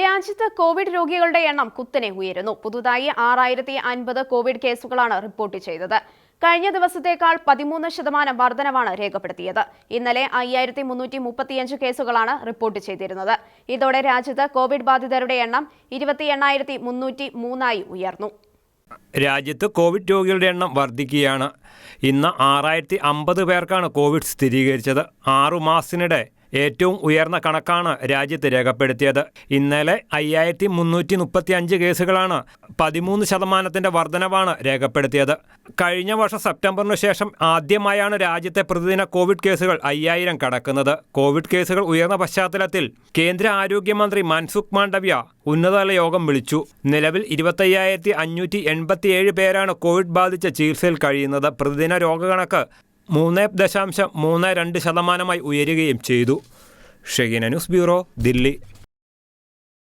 രാജ്യത്ത് കോവിഡ് രോഗികളുടെ എണ്ണം കുത്തനെ ഉയരുന്നു. പുതുതായി ആറായിരത്തി അൻപത് കോവിഡ് കേസുകളാണ് റിപ്പോർട്ട് ചെയ്തത്. കഴിഞ്ഞ ദിവസത്തേക്കാൾ പതിമൂന്ന് ശതമാനം വർധനവാണ് രേഖപ്പെടുത്തിയത്. ഇന്നലെ അയ്യായിരത്തി മുന്നൂറ്റി മുപ്പത്തിയഞ്ച് കേസുകളാണ് റിപ്പോർട്ട് ചെയ്തിരുന്നത്. ഇതോടെ രാജ്യത്ത് കോവിഡ് ബാധിതരുടെ എണ്ണം ഇരുപത്തി എണ്ണായിരത്തി മുന്നൂറ്റി മൂന്നായി ഉയർന്നു. രാജ്യത്ത് കോവിഡ് രോഗികളുടെ എണ്ണം വർദ്ധിക്കുകയാണ് ഇന്ന് ആറായിരത്തി അമ്പത് പേർക്കാണ് കോവിഡ് സ്ഥിരീകരിച്ചത്. ആറു മാസത്തിനിടെ ഏറ്റവും ഉയർന്ന കണക്കാണ് രാജ്യത്ത് രേഖപ്പെടുത്തിയത്. ഇന്നലെ അയ്യായിരത്തി മുന്നൂറ്റി മുപ്പത്തി അഞ്ച് കേസുകളാണ് പതിമൂന്ന് ശതമാനത്തിന്റെ വർധനവാണ് രേഖപ്പെടുത്തിയത്. കഴിഞ്ഞ വർഷം സെപ്റ്റംബറിന് ശേഷം ആദ്യമായാണ് രാജ്യത്തെ പ്രതിദിന കോവിഡ് കേസുകൾ അയ്യായിരം കടക്കുന്നത്. കോവിഡ് കേസുകൾ ഉയർന്ന പശ്ചാത്തലത്തിൽ കേന്ദ്ര ആരോഗ്യമന്ത്രി മൻസുഖ് മാണ്ഡവ്യ ഉന്നതതല യോഗം വിളിച്ചു. നിലവിൽ ഇരുപത്തയ്യായിരത്തി അഞ്ഞൂറ്റി എൺപത്തിയേഴ് പേരാണ് കോവിഡ് ബാധിച്ച ചികിത്സയിൽ കഴിയുന്നത്. പ്രതിദിന രോഗകണക്ക് മൂന്ന് ദശാംശം മൂന്ന് രണ്ട് ശതമാനമായി ഉയരുകയും ചെയ്തു. Shegina news bureau Delhi.